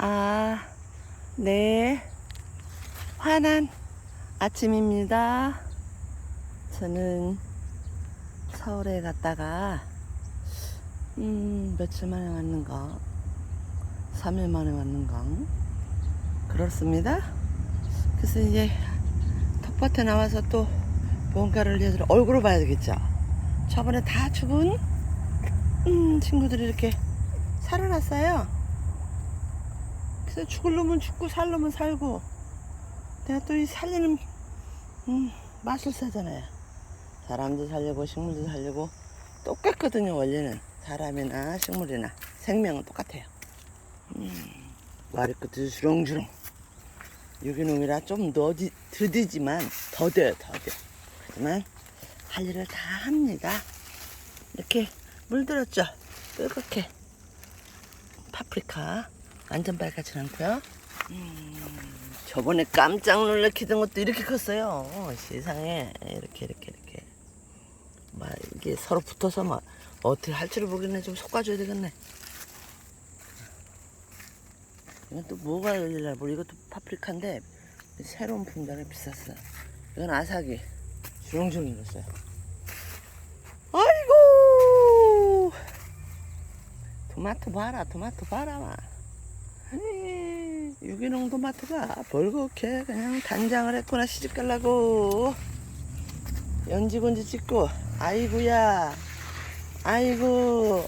아, 네. 환한 아침입니다. 저는 서울에 갔다가, 음, 며칠 만에 왔는가? 3일 만에 왔는가? 그렇습니다. 그래서 이제 텃밭에 나와서 또 뭔가를 얘들 얼굴을 봐야 되겠죠. 저번에 다 죽은 음, 친구들이 이렇게 살아났어요. 그래서 죽을 놈은 죽고 살 놈은 살고 내가 또 이 살리는 음, 마술사잖아요. 사람도 살리고 식물도 살리고 똑같거든요. 원래는 사람이나 식물이나 생명은 똑같아요. 음, 머리끝도 주렁주렁. 유기농이라 좀 더디, 더디지만 더뎌요 더뎌. 하지만 할 일을 다 합니다. 이렇게 물들었죠. 뾰족해. 파프리카 완전 빨갛진 않고요. 음, 저번에 깜짝 놀래키던 것도 이렇게 컸어요. 세상에 이렇게 이렇게 이렇게. 막 이게 서로 붙어서 막 어떻게 할 줄을 모르겠네. 좀 솎아줘야 되겠네. 이건 또 뭐가 열릴라 모르 이것도 파프리카인데 새로운 품종에 비쌌어. 이건 아사기 주렁주렁 익었어요. 아이고 토마토 봐라 토마토 봐라 마. 유기농 토마토가 벌겋게 그냥 단장을 했구나 시집 갈라고. 연지곤지 찍고 아이고야. 아이고.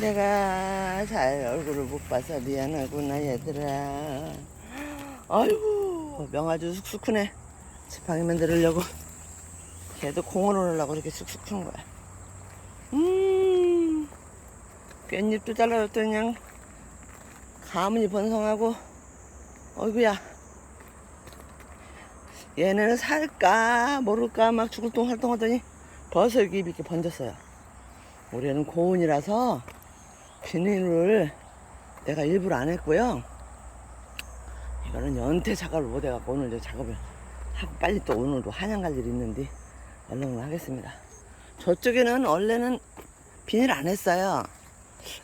내가 잘 얼굴을 못 봐서 미안하구나 얘들아. 아이고 명아주 쑥쑥 크네. 지팡이 만들려고. 걔도 공을 오르려고 이렇게 쑥쑥 크는 거야. 음 깻잎도 잘라줬더니 그냥 가문이 번성하고 어이구야. 얘네는 살까 모를까 막 죽을 동 활동하더니 벌써 여기 이렇게 번졌어요. 올해는 고온이라서 비닐을 내가 일부러 안 했고요. 이거는 연태 작업을 못 해갖고 오늘 저 작업을 하고 빨리 또 오늘도 한양 갈 일이 있는데 얼른 하겠습니다. 저쪽에는 원래는 비닐 안 했어요.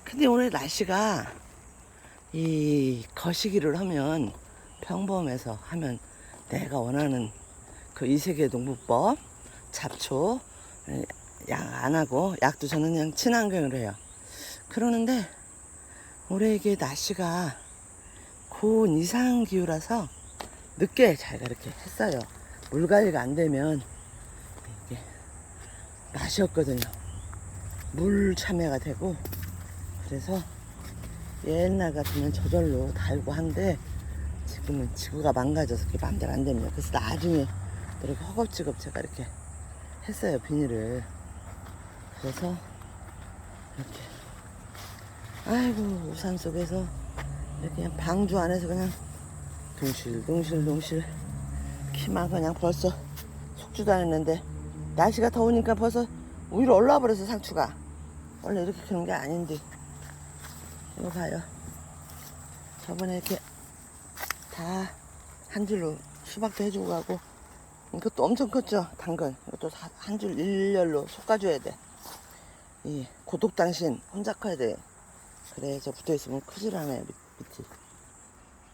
근데 오늘 날씨가 이 거시기를 하면 평범해서 하면 내가 원하는 그 이세계 농부법 잡초 약 안 하고 약도 저는 그냥 친환경으로 해요. 그러는데 올해 이게 날씨가 고온 이상 기후라서 늦게 자기가 이렇게 했어요. 물 관리가 안 되면 이게 맛이 없거든요. 물 참외가 되고 그래서 옛날 같으면 저절로 달고 한데 지금은 지구가 망가져서 그게 마음대로 안 됩니다. 그래서 나중에 이렇게 허겁지겁 제가 이렇게 했어요 비닐을. 그래서 이렇게 아이고 우산 속에서 이렇게 그냥 방주 안에서 그냥 둥실둥실둥실 키만 그냥 벌써 속주도 안 했는데 날씨가 더우니까 벌써 위로 올라와 버려서 상추가 원래 이렇게 크는 게 아닌데 이거 봐요? 저번에 이렇게 다 한 줄로 수박도 해주고 가고. 이것도 엄청 컸죠 당근. 이것도 한 줄 일렬로 솎아줘야 돼이 고독 당신 혼자 커야 돼. 그래 저 붙어있으면 크질 않아요 밑, 밑이.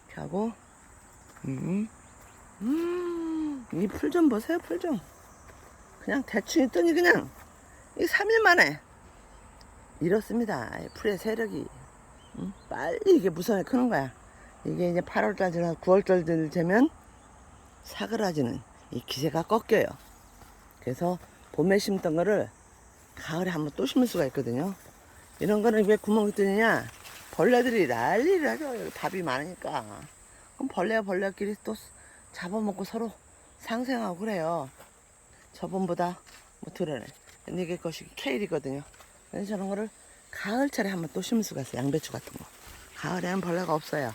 이렇게 하고. 음. 이 풀 좀 보세요 풀 좀. 그냥 대충 있더니 그냥 이 3일 만에. 이렇습니다. 이 풀의 세력이 음? 빨리 이게 무성하게 크는 거야 이게 이제 8월달 지나 9월달 되면 사그라지는 이 기세가 꺾여요. 그래서 봄에 심던 거를 가을에 한번 또 심을 수가 있거든요. 이런 거는 왜 구멍이 뚫리냐? 벌레들이 난리를 하죠. 밥이 많으니까. 그럼 벌레와 벌레끼리 또 잡아먹고 서로 상생하고 그래요. 저번보다 뭐 덜하네. 이게 것이 케일이거든요. 그래서 저런 거를 가을철에 한번 또 심을 수가 있어요. 양배추 같은 거. 가을에는 벌레가 없어요.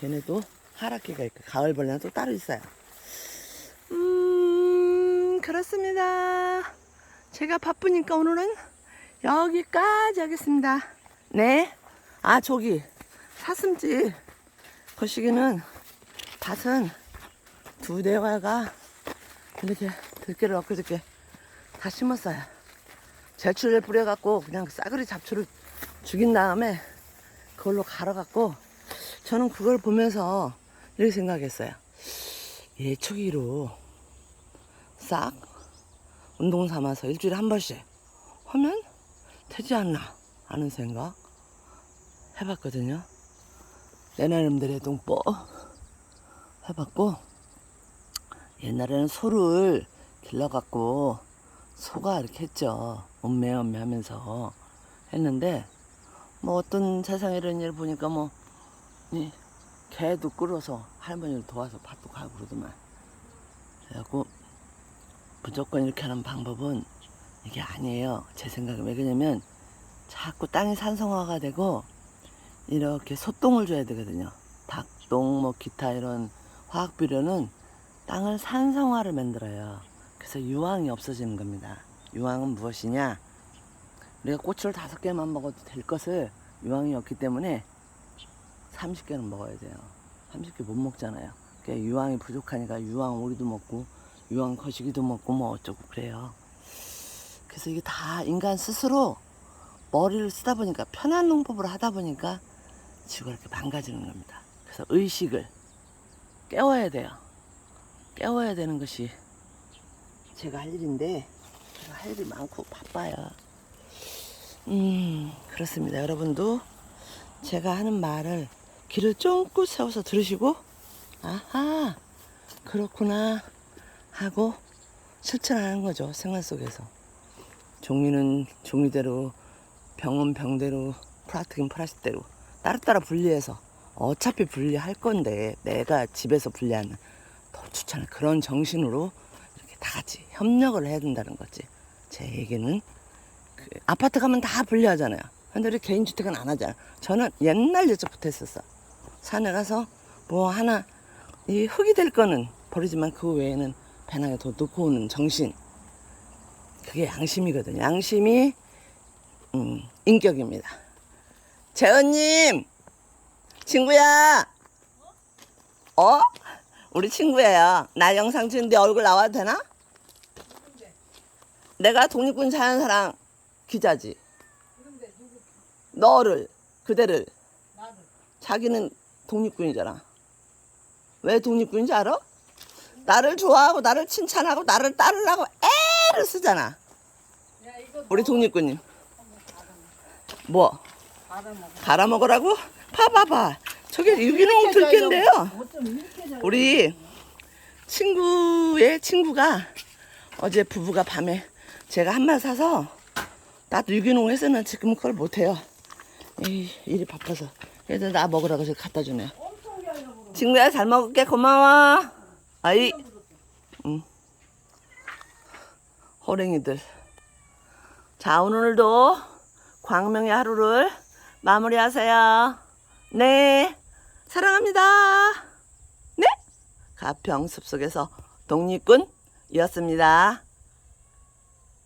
걔네도 하락기가 있고 가을 벌레는 또 따로 있어요. 음 그렇습니다. 제가 바쁘니까 오늘은 여기까지 하겠습니다. 네. 아 저기 사슴집 거시기는 밭은 두 대화가 이렇게 들깨를 엊그저께 다 심었어요. 제초를 뿌려갖고 그냥 싸그리 잡초를 죽인 다음에 그걸로 갈아갖고 저는 그걸 보면서 이렇게 생각했어요. 예초기로 싹 운동 삼아서 일주일에 한 번씩 하면 되지 않나 하는 생각 해봤거든요. 내 나름대로 동뽀 해봤고 옛날에는 소를 길러갖고 소가 이렇게 했죠. 엄매 엄매 하면서 했는데 뭐 어떤 세상에 이런 일 보니까 뭐 이, 개도 끌어서 할머니를 도와서 밭도 가고 그러더만 그래갖고 무조건 이렇게 하는 방법은 이게 아니에요. 제 생각에 왜 그러냐면 자꾸 땅이 산성화가 되고 이렇게 소똥을 줘야 되거든요. 닭똥, 뭐 기타 이런 화학 비료는 땅을 산성화를 만들어요. 그래서 유황이 없어지는 겁니다. 유황은 무엇이냐? 우리가 꽃을 다섯 개만 먹어도 될 것을 유황이 없기 때문에 30개는 먹어야 돼요. 30개 못 먹잖아요. 그러니까 유황이 부족하니까 유황 오리도 먹고 유황 거시기도 먹고 뭐 어쩌고 그래요. 그래서 이게 다 인간 스스로 머리를 쓰다 보니까 편한 농법을 하다 보니까 지구가 이렇게 망가지는 겁니다. 그래서 의식을 깨워야 돼요. 깨워야 되는 것이 제가 할 일인데 제가 할 일이 많고 바빠요. 음 그렇습니다. 여러분도 제가 하는 말을 귀를 쫑긋 세워서 들으시고 아하 그렇구나 하고 실천하는 거죠 생활 속에서 종이는 종이대로 병은 병대로 플라스틱은 플라스틱대로 따로따로 분리해서 어차피 분리할 건데 내가 집에서 분리하는 더 추천해 그런 정신으로 다 같이 협력을 해야 된다는 거지. 제 얘기는 그 아파트 가면 다 분리하잖아요. 근데 우리 개인주택은 안 하잖아 저는 옛날 예적부터 했었어. 산에 가서 뭐 하나 이 흙이 될 거는 버리지만 그 외에는 배낭에 더 넣고 오는 정신. 그게 양심이거든요. 양심이 음, 인격입니다. 재현님! 친구야! 어? 우리 친구예요 나 영상 찍는데 얼굴 나와도 되나? 내가 독립군 자연사랑 기자지 너를 그대를 자기는 독립군이잖아. 왜 독립군인지 알아? 나를 좋아하고 나를 칭찬하고 나를 따르려고 애를 쓰잖아. 우리 독립군님. 뭐? 갈아 먹으라고? 봐봐봐. 저게 유기농 들깨인데요. 우리 친구의 친구가 어제 부부가 밤에 제가 한말 사서 나도 유기농 했었는 지금 그걸 못해요. 이 일이 바빠서. 그래서 나 먹으라고 해서 갖다 주네. 친구야 잘 먹을게 고마워. 아이, 응. 호랭이들. 자 오늘도 광명의 하루를 마무리하세요. 네, 사랑합니다. 네, 가평 숲속에서 독립군이었습니다.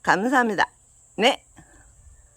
감사합니다. 네.